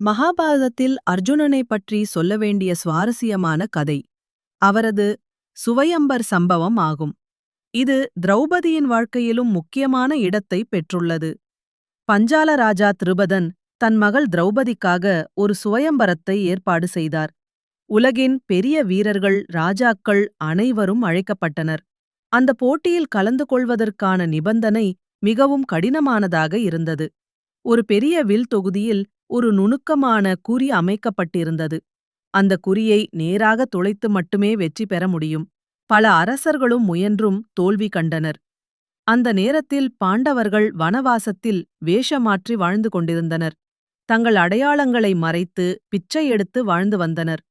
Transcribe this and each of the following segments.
மகாபாரதத்தில் அர்ஜுனனைப் பற்றி சொல்ல வேண்டிய சுவாரஸ்யமான கதை. அவரது சுவயம்பர் சம்பவம் ஆகும். இது திரௌபதியின் வாழ்க்கையிலும் முக்கியமான இடத்தை பெற்றுள்ளது. பஞ்சால ராஜா திருபதன் தன் மகள் திரௌபதிக்காக ஒரு சுவயம்பரத்தை ஏற்பாடு செய்தார். உலகின் பெரிய வீரர்கள் ராஜாக்கள் அனைவரும் அழைக்கப்பட்டனர். அந்த போட்டியில் கலந்து கொள்வதற்கான நிபந்தனை மிகவும் கடினமானதாக இருந்தது. ஒரு பெரிய வில் தொகுதியில் ஒரு நுணுக்கமான குறி அமைக்கப்பட்டிருந்தது. அந்த குறியை நேராக துளைத்து மட்டுமே வெற்றி பெற முடியும். பல அரசர்களும் முயன்றும் தோல்வி கண்டனர். அந்த நேரத்தில் பாண்டவர்கள் வனவாசத்தில் வேஷமாற்றி வாழ்ந்து கொண்டிருந்தனர். தங்கள் அடையாளங்களை மறைத்து பிச்சை எடுத்து வாழ்ந்து வந்தனர்.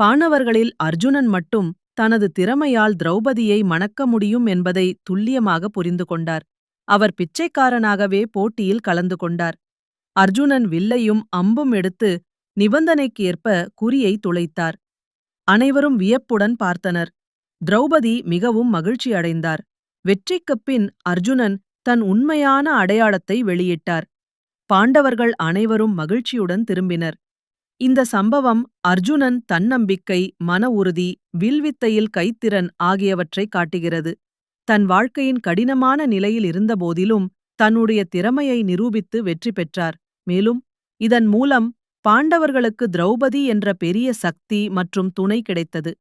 பாணவர்களில் அர்ஜுனன் மட்டும் தனது திறமையால் திரௌபதியை மணக்க முடியும் என்பதை துல்லியமாக புரிந்து கொண்டார். அவர் பிச்சைக்காரனாகவே போட்டியில் கலந்து கொண்டார். அர்ஜுனன் வில்லையும் அம்பும் எடுத்து நிபந்தனைக்கு ஏற்ப குறியை துளைத்தார். அனைவரும் வியப்புடன் பார்த்தனர். திரௌபதி மிகவும் மகிழ்ச்சி அடைந்தார். வெற்றிக்குப் பின் அர்ஜுனன் தன் உண்மையான அடையாளத்தை வெளியிட்டார். பாண்டவர்கள் அனைவரும் மகிழ்ச்சியுடன் திரும்பினர். இந்த சம்பவம் அர்ஜுனன் தன்னம்பிக்கை மன உறுதி வில்வித்தையில் கைத்திறன் ஆகியவற்றை காட்டுகிறது. தன் வாழ்க்கையின் கடினமான நிலையில் இருந்தபோதிலும் தன்னுடைய திறமையை நிரூபித்து வெற்றி பெற்றார். மேலும் இதன் மூலம் பாண்டவர்களுக்கு திரௌபதி என்ற பெரிய சக்தி மற்றும் துணை கிடைத்தது.